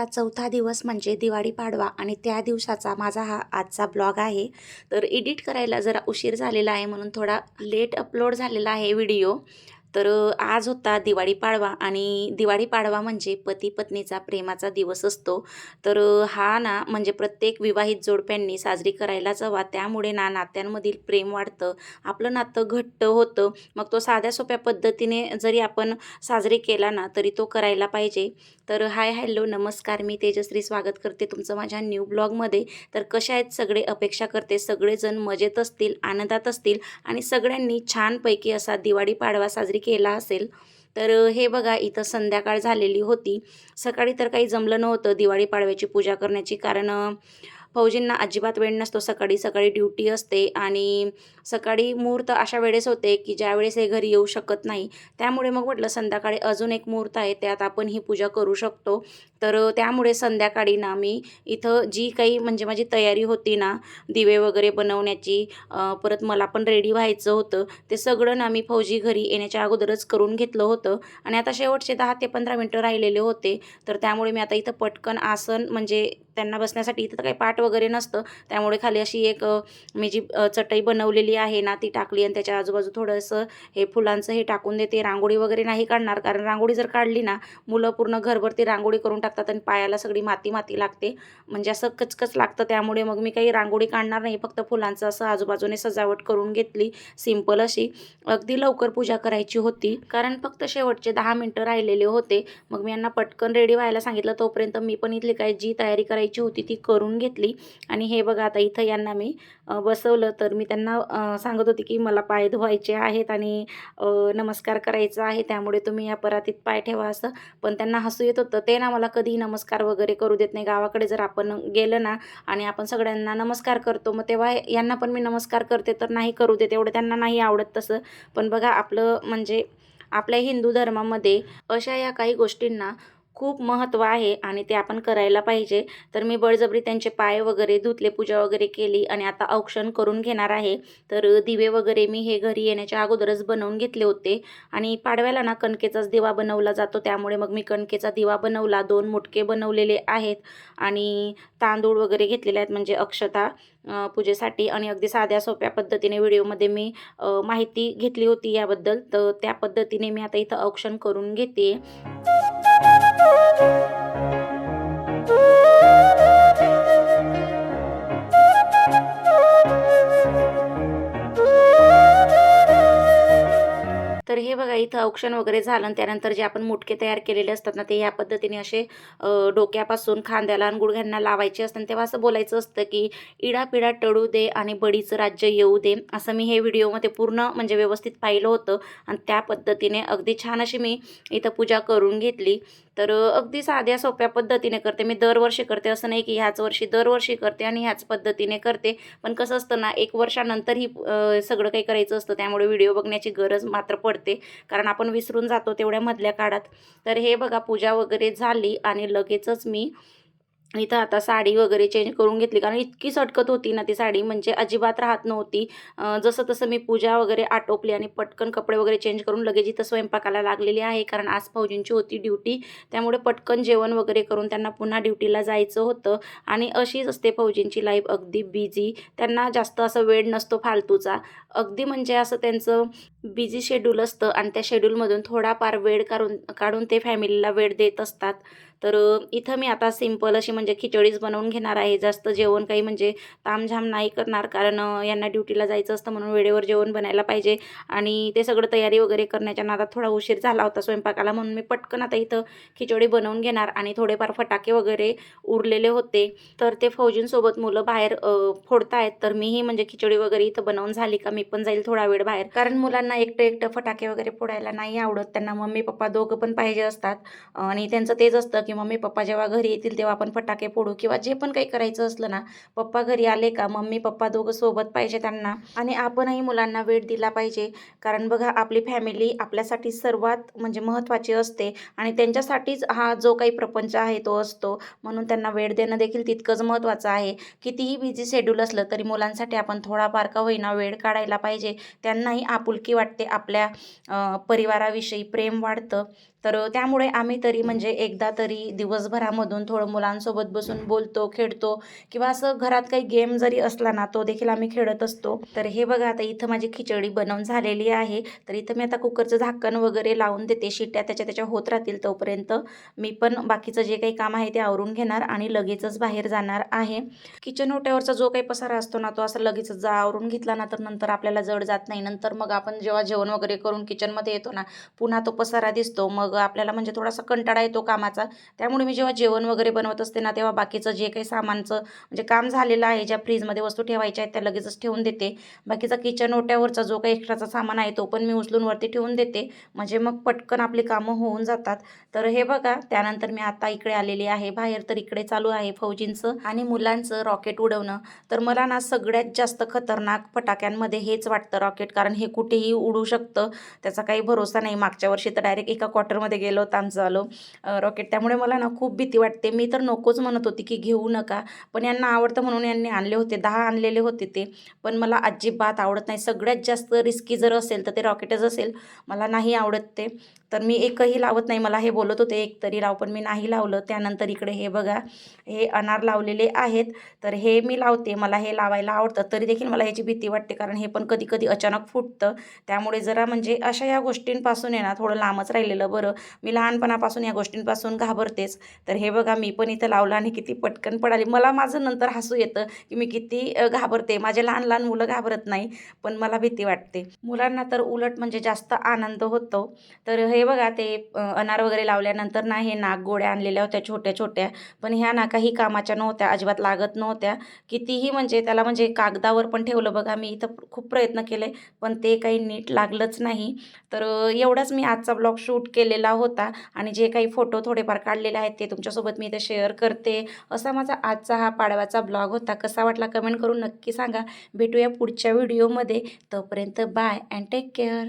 दिवाळीचा चौथा दिवस म्हणजे दिवाळी पाडवा. आणि त्या दिवसाचा माझा हा आजचा ब्लॉग आहे. तर एडिट करायला जरा उशीर झालेला आहे म्हणून थोडा लेट अपलोड झालेला आहे व्हिडिओ. तर आज होता दिवाळी पाडवा आणि दिवाळी पाडवा म्हणजे पती पत्नीचा प्रेमाचा दिवस असतो. तर हा ना म्हणजे प्रत्येक विवाहित जोडप्यांनी साजरी करायलाच हवा त्यामुळे ना नात्यांमधील प्रेम वाढतं आपलं नातं घट्ट होतं. मग तो साध्या सोप्या पद्धतीने जरी आपण साजरी केला ना तरी तो करायला पाहिजे. तर हाय हॅलो नमस्कार. मी तेजश्री स्वागत करते तुमचं माझ्या न्यू ब्लॉगमध्ये. तर कशा आहेत सगळे? अपेक्षा करते सगळेजण मजेत असतील आनंदात असतील आणि सगळ्यांनी छानपैकी असा दिवाळी पाडवा साजरी केला असेल. तर हे बघा इथं संध्याकाळ झालेली होती. सकाळी तर काही जमलं नव्हतं दिवाळी पाडव्याची पूजा करण्याची कारण फौजींना अजिबात वेळ नसतो. सकाळी सकाळी ड्युटी असते आणि सकाळी मुहूर्त अशा वेळेस होते की ज्यावेळेस हे घरी येऊ शकत नाही. त्यामुळे मग म्हटलं संध्याकाळी अजून एक मुहूर्त आहे त्यात आपण ही पूजा करू शकतो. तर त्यामुळे संध्याकाळी ना मी इथं जी काही म्हणजे माझी तयारी होती ना दिवे वगैरे बनवण्याची परत मला पण रेडी व्हायचं होतं ते सगळं ना मी फौजी घरी येण्याच्या अगोदरच करून घेतलं होतं. आणि आता शेवटचे दहा ते पंधरा मिनटं राहिलेले होते. तर त्यामुळे मी आता इथं पटकन आसन म्हणजे त्यांना बसण्यासाठी इथं तर काही पाट वगैरे नसतं. त्यामुळे खाली अशी एक मी जी चटई बनवलेली आहे ना ती टाकली आणि त्याच्या आजूबाजू थोडंसं हे फुलांचं हे टाकून देते. रांगोळी वगैरे नाही काढणार कारण रांगोळी जर काढली ना मुलं पूर्ण घरभर ती रांगोळी करून लागतात आणि पायाला सगळी माती माती लागते. म्हणजे असं कचकच लागतं. त्यामुळे मग मी काही रांगोळी काढणार नाही. फक्त फुलांचं असं आजूबाजूने सजावट करून घेतली. सिंपल अशी. अगदी लवकर पूजा करायची होती. कारण फक्त शेवटचे दहा मिनटं राहिलेले होते. मग मी यांना पटकन रेडी व्हायला सांगितलं. तोपर्यंत मी पण इथली काय जी तयारी करायची होती ती करून घेतली. आणि हे बघा आता इथं यांना मी बसवलं. तर मी त्यांना सांगत होती की मला पाय धुवायचे आहेत आणि नमस्कार करायचा आहे. त्यामुळे तुम्ही या परातीत पाय ठेवा असं. पण त्यांना हसू येत होतं. ते ना मला कधीही नमस्कार वगैरे करू देत नाही. गावाकडे जर आपण गेलं ना आणि आपण सगळ्यांना नमस्कार करतो मग तेव्हा यांना पण मी नमस्कार करते तर नाही करू देत. एवढं त्यांना नाही आवडत तसं. पण बघा आपलं म्हणजे आपल्या हिंदू धर्मामध्ये अशा या काही गोष्टींना खूप महत्त्व आहे आणि ते आपण करायला पाहिजे. तर मी बळजबरी त्यांचे पाय वगैरे धुतले पूजा वगैरे केली आणि आता औक्षण करून घेणार आहे. तर दिवे वगैरे मी हे घरी येण्याच्या अगोदरच बनवून घेतले होते. आणि पाडव्याला ना कणकेचाच दिवा बनवला जातो त्यामुळे मग मी कणकेचा दिवा बनवला. दोन मुटके बनवलेले आहेत आणि तांदूळ वगैरे घेतलेले आहेत म्हणजे अक्षता पूजेसाठी. आणि अगदी साध्या सोप्या पद्धतीने व्हिडिओमध्ये मी माहिती घेतली होती याबद्दल. तर त्या पद्धतीने मी आता इथं औक्षण करून घेते. thank you. हे बघा इथं औक्षण वगैरे झालं आणि त्यानंतर जे आपण मुटके तयार केलेले असतात ना ते ह्या पद्धतीने असे डोक्यापासून खांद्याला आणि गुडघ्यांना लावायचे असतात. तेव्हा असं बोलायचं असतं की इडापिडा टळू दे आणि बडीचं राज्य येऊ दे. असं मी हे व्हिडिओमध्ये पूर्ण म्हणजे व्यवस्थित पाहिलं होतं. आणि त्या पद्धतीने अगदी छान अशी मी इथं पूजा करून घेतली. तर अगदी साध्या सोप्या पद्धतीने करते. मी दरवर्षी करते. असं नाही की ह्याच वर्षी दरवर्षी करते आणि ह्याच पद्धतीने करते. पण कसं असतं ना एक वर्षानंतर ही सगळं काही करायचं असतं. त्यामुळे व्हिडिओ बघण्याची गरज मात्र पडते. कारण आपण विसरून जातो तेवढ्या मधल्या काळात. तर हे बघा पूजा वगैरे झाली आणि लगेचच मी इथं आता साडी वगैरे चेंज करून घेतली. कारण इतकी सटकत होती ना ती साडी म्हणजे अजिबात राहत नव्हती. जसं तसं मी पूजा वगैरे आटोपली आणि पटकन कपडे वगैरे चेंज करून लगेच इथं स्वयंपाकाला लागलेली आहे. कारण आज फौजींची होती ड्युटी त्यामुळे पटकन जेवण वगैरे करून त्यांना पुन्हा ड्युटीला जायचं होतं. आणि अशीच असते फौजींची लाईफ अगदी बिझी त्यांना जास्त असं वेळ नसतो फालतूचा. अगदी म्हणजे असं त्यांचं बिझी शेड्यूल असतं आणि त्या शेड्यूलमधून थोडाफार वेळ काढून काढून ते फॅमिलीला वेळ देत असतात. तर इथं मी आता सिंपल अशी म्हणजे खिचडीच बनवून घेणार आहे. जास्त जेवण काही म्हणजे तामझाम नाही करणार कारण यांना ड्युटीला जायचं असतं म्हणून वेळेवर जेवण बनायला पाहिजे. आणि ते सगळं तयारी वगैरे करण्याच्या नादात थोडा उशीर झाला होता स्वयंपाकाला म्हणून मी पटकन आता इथं खिचडी बनवून घेणार आणि थोडेफार फटाके वगैरे उरलेले होते. तर ते फौजींसोबत मुलं बाहेर फोडतायत. तर मीही म्हणजे खिचडी वगैरे इथं बनवून झाली का मी पण जाईल थोडा वेळ बाहेर. कारण मुलांना एकटं एकटं फटाके वगैरे फोडायला नाही आवडत. त्यांना मम्मी पप्पा दोघं पण पाहिजे असतात. आणि त्यांचं तेच असतं की मम्मी पप्पा जेव्हा घरी येतील तेव्हा आपण फटाके फोडू किंवा जे पण काही करायचं असलं ना पप्पा घरी आले का मम्मी पप्पा दोघं सोबत पाहिजे त्यांना. आणि आपणही मुलांना वेळ दिला पाहिजे. कारण बघा आपली फॅमिली आपल्यासाठी सर्वात म्हणजे महत्त्वाची असते. आणि त्यांच्यासाठीच हा जो काही प्रपंच आहे तो असतो. म्हणून त्यांना वेळ देणं देखील तितकंच महत्त्वाचं आहे. कितीही बिझी शेड्यूल असलं तरी मुलांसाठी आपण थोडाफार का होईना वेळ काढायला पाहिजे. त्यांनाही आपुलकी वाटते आपल्या परिवाराविषयी. प्रेम वाढतं. तर त्यामुळे आम्ही तरी म्हणजे एकदा तरी दिवसभरामधून थोडं मुलांसोबत बसून बोलतो खेळतो किंवा असं घरात काही गेम जरी असला ना तो देखील आम्ही खेळत असतो. तर हे बघा आता इथं माझी खिचडी बनवून झालेली आहे. तर इथं मी आता कुकरचं झाकण वगैरे लावून देते. शिट्ट्या त्याच्या त्याच्या होत राहतील तोपर्यंत. मी पण बाकीचं जे काही काम आहे ते आवरून घेणार आणि लगेचच बाहेर जाणार आहे. किचन ओट्यावरचा जो काही पसारा असतो ना तो असं लगेच जा आवरून घेतला ना तर नंतर आपल्याला जड जात नाही. नंतर मग आपण जेव्हा जेवण वगैरे करून किचनमध्ये येतो ना पुन्हा तो पसारा दिसतो. मग आपल्याला म्हणजे थोडासा कंटाळा येतो कामाचा. त्यामुळे मी जेव्हा जेवण वगैरे बनवत असते ना तेव्हा बाकीचं जे काही सामानचं म्हणजे काम झालेलं आहे ज्या फ्रीजमध्ये वस्तू ठेवायच्या आहेत त्या लगेचच ठेवून देते. बाकीचा किचन ओट्यावरचा जो काही एक्स्ट्राचा सामान आहे तो पण मी उचलून वरती ठेवून देते. म्हणजे मग पटकन आपली कामं होऊन जातात. तर हे बघा त्यानंतर मी आता इकडे आलेली आहे. बाहेर तर इकडे चालू आहे फौजींचं आणि मुलांचं रॉकेट उडवणं. तर मला ना सगळ्यात जास्त खतरनाक फटाक्यांमध्ये हेच वाटतं रॉकेट. कारण हे कुठेही उडू शकतं. त्याचा काही भरोसा नाही. मागच्या वर्षी तर डायरेक्ट एका क्वार्टरमध्ये गेलो होतं आमचं आलो रॉकेट त्यामुळे मला ना खूप भीती वाटते. मी तर नकोच म्हणत होती की घेऊ नका पण यांना आवडतं म्हणून यांनी आणले होते. दहा आणलेले होते ते पण मला अजिबात आवडत नाही. सगळ्यात जास्त रिस्की जर असेल तर ते रॉकेटच असेल. मला नाही आवडत ते. तर मी एकही लावत नाही. मला हे बोलत होते एक तरी लाव पण मी नाही लावलं. त्यानंतर इकडे हे बघा हे अनार लावलेले आहेत. तर हे मी लावते. मला हे लावायला आवडतं. तरी देखील मला ह्याची भीती वाटते कारण हे पण कधी कधी अचानक फुटतं. त्यामुळे जरा म्हणजे अशा या गोष्टींपासून आहे ना थोडं लांबच राहिलेलं बरं. मी लहानपणापासून या गोष्टींपासून घाबरतेच. तर हे बघा मी पण इथं लावलं आणि किती पटकन पडाली. मला माझं नंतर हसू येतं की मी किती घाबरते. माझे लहान लहान मुलं घाबरत नाही पण मला भीती वाटते. मुलांना तर उलट म्हणजे जास्त आनंद होतो. तर हे बघा ते अनार वगैरे लावल्यानंतर ना हे नाक गोळ्या आणलेल्या होत्या छोट्या छोट्या. पण ह्या ना काही कामाच्या नव्हत्या अजिबात लागत नव्हत्या. कितीही म्हणजे त्याला म्हणजे कागदावर पण ठेवलं बघा मी इथं खूप प्रयत्न केले पण ते काही नीट लागलंच नाही. तर एवढाच मी आजचा ब्लॉग शूट केलेला होता आणि जे काही फोटो थोडेफार काढलेले आहेत ते तुमच्यासोबत मी इथे शेअर करते. असा माझा आजचा हा पाडव्याचा ब्लॉग होता. कसा वाटला कमेंट करून नक्की सांगा. भेटूया पुढच्या व्हिडिओमध्ये. तोपर्यंत बाय अँड टेक केअर.